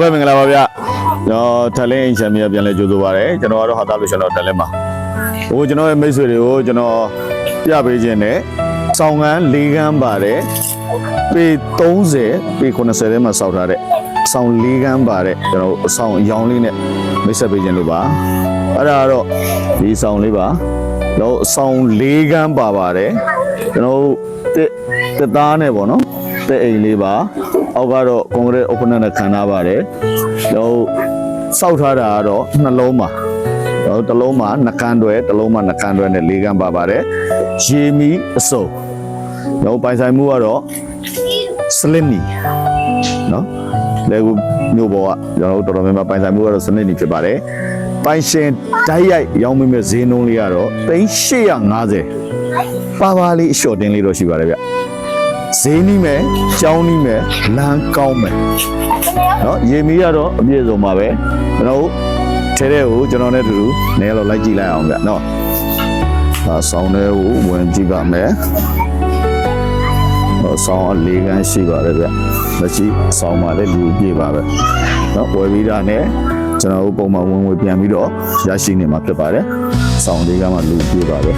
ဟုတ်ကဲ့မင်္ဂလာပါဗျကျွန်တော်ထလင်းအိမ်ချမ်းမြေပြန်လဲကြိုးဆိုပါရစေကျွန်တော်ကတော့ဟာတာလို့ကျွန်တော်ထလင်းပါဟိုကျွန်တော်ရဲ့မိတ်ဆွေတွေကိုကျွန်တော်ပြပေးခြင်းနဲ့စောင်းကန်း၄ကန်းပါတယ်ပေ30ပေ90ထဲမှာစောက်ထားတဲ့စောင်း၄ကန်းပါတယ်ကျွန်တော်အဆောင်အယောင်လေးနဲ့မိတ်ဆက်ပေးခြင်းလို့ပါအဲ့ဒါကတော့ဒီစောင်းလေးပါတော့အဆောင်၄ကန်းပါပါတယ်ကျွန်တော်တစ်တစ်သားနဲ့ပေါ့နော် တဲ့အိမ်လေးပါအောက်ကတော့ကွန်ကရစ်အိုပနနဲ့ခံထားပါတယ်တော့စောက်ထားတာကတော့နှလုံးပါတော့တစ်လုံးမှာနှကန်းတွဲတစ်လုံးမှာနှကန်းတွဲနဲ့၄ကန်းပါပါတယ်ရေမီအစုံတော့ပိုင်ဆိုင်မှုကတော့စလစ်နီနော်လေကူမျိုးပေါ်ကကျွန်တော်တို့တော်တော်များများပိုင်ဆိုင်မှုကတော့စနစ်နီဖြစ်ပါတယ်ပိုင်ရှင်ဓာတ်ရိုက်ရောင်းမိမဲ့ဈေးနှုန်းလေးကတော့3850ပါပါလေးအလျှော့တင်းလေးတော့ရှိပါတယ်ဗျ ဈေးနီးမယ်ကျောင်းနီးမယ်လမ်းကောင်းမယ်နော်ရေမီကတော့အပြည့်စုံပါပဲကျွန်တော်တို့ထဲထဲကိုကျွန်တော်နဲ့တူတူနည်းတော့လိုက်ကြည့်လိုက်အောင်ဗျနော်ဒါဆောင်းတဲ့ကိုဝင်ကြည့်ပါမယ်ဟောဆောင်းအလေးကန်းရှိပါတယ်ဗျမရှိဆောင်းပါလေလူပြည့်ပါပဲနော်ဝယ်ပြီးတာနဲ့ကျွန်တော်တို့ပုံမှန်ဝင်ဝင်ပြန်ပြီးတော့ရရှိနေမှာဖြစ်ပါတယ်ဆောင်းလေးကမှလူပြည့်ပါပဲ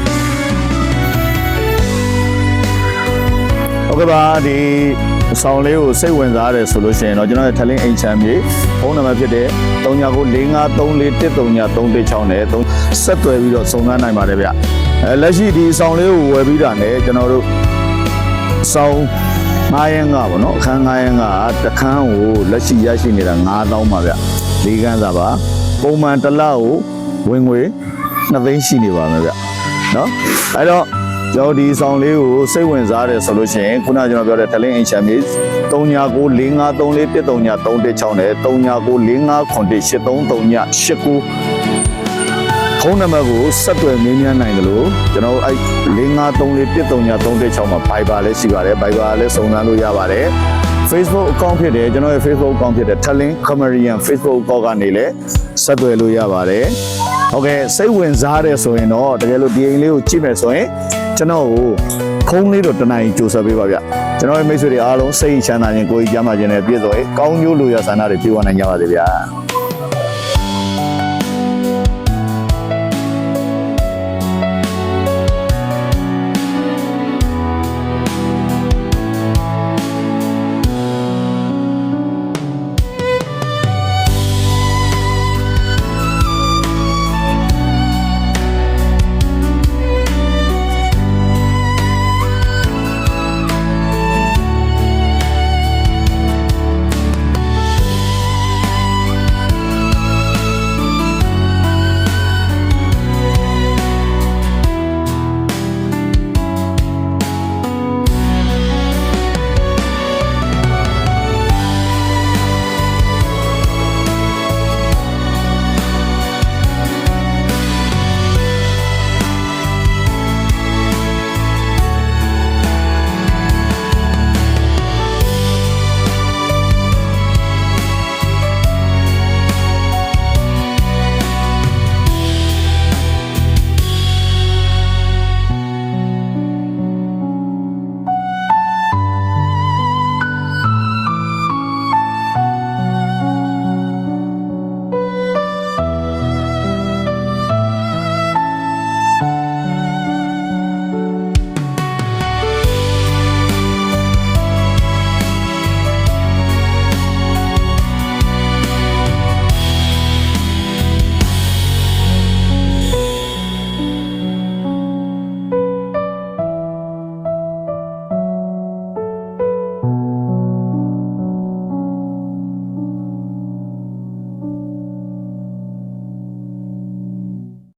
ဟုတ်ကဲ့ပါဒီဆောင်လေးကိုစိတ်ဝင်စားရတယ်ဆိုလို့ရှိရင်တော့ကျွန်တော်ရဲ့ထလင်းအိမ်ချမ်းမြေဖုန်းနံပါတ်ဖြစ်တဲ့3995341336နဲ့3ဆက်သွယ်ပြီးတော့စုံစမ်းနိုင်ပါတယ်ဗျအဲလက်ရှိဒီဆောင်လေးကိုဝယ်ပြီးတာနဲ့ကျွန်တော်တို့ဆောင်9ရန်ကပေါ့နော်အခန်း9ရန်ကတခန်းကိုလက်ရှိရရှိနေတာ9000ပါဗျ၄ခန်းစာပါပုံမှန်တစ်လကိုဝင်ငွေ2သိန်းရှိနေပါမယ်ဗျနော်အဲ့တော့ ကျွန်တော်ဒီဆောင်လေးကိုစိတ်ဝင်စားတယ်ဆိုလို့ရှိရင်ခုနကကျွန်တော်ပြောတဲ့ထလင်းအင်ချမ်မြေ3995341336နဲ့3995983389ဖုန်းနံပါတ်ကိုဆက်သွယ်မေးမြန်းနိုင်တယ်လို့ကျွန်တော်အဲ့0534133336မှာ Viber လည်းရှိပါတယ် Viber လည်းစုံစမ်းလို့ရပါတယ် Facebook account ဖြစ်တယ်ကျွန်တော်ရဲ့ Facebook account ဖြစ်တယ် Talent Comedian Facebook account ကနေလည်းဆက်သွယ်လို့ရပါတယ် ဟုတ်ကဲ့စိတ်ဝင်စားတယ်ဆိုရင်တော့တကယ်လို့ဒီအိမ်လေးကိုကြည့်မယ်ဆိုရင်ကျွန်တော်ကိုဖုန်းလေးတော့တနိုင်ကြိုဆက်ပေးပါဗျကျွန်တော်ရဲ့မိတ်ဆွေတွေအားလုံးစိတ်ချမ်းသာခြင်းကိုယ်ကြီးကျမ်းမာခြင်းနဲ့ပြည့်စုံရေးကောင်းကျိုးလိုရဆန္ဒတွေပြေဝနိုင်ကြပါစေဗျာ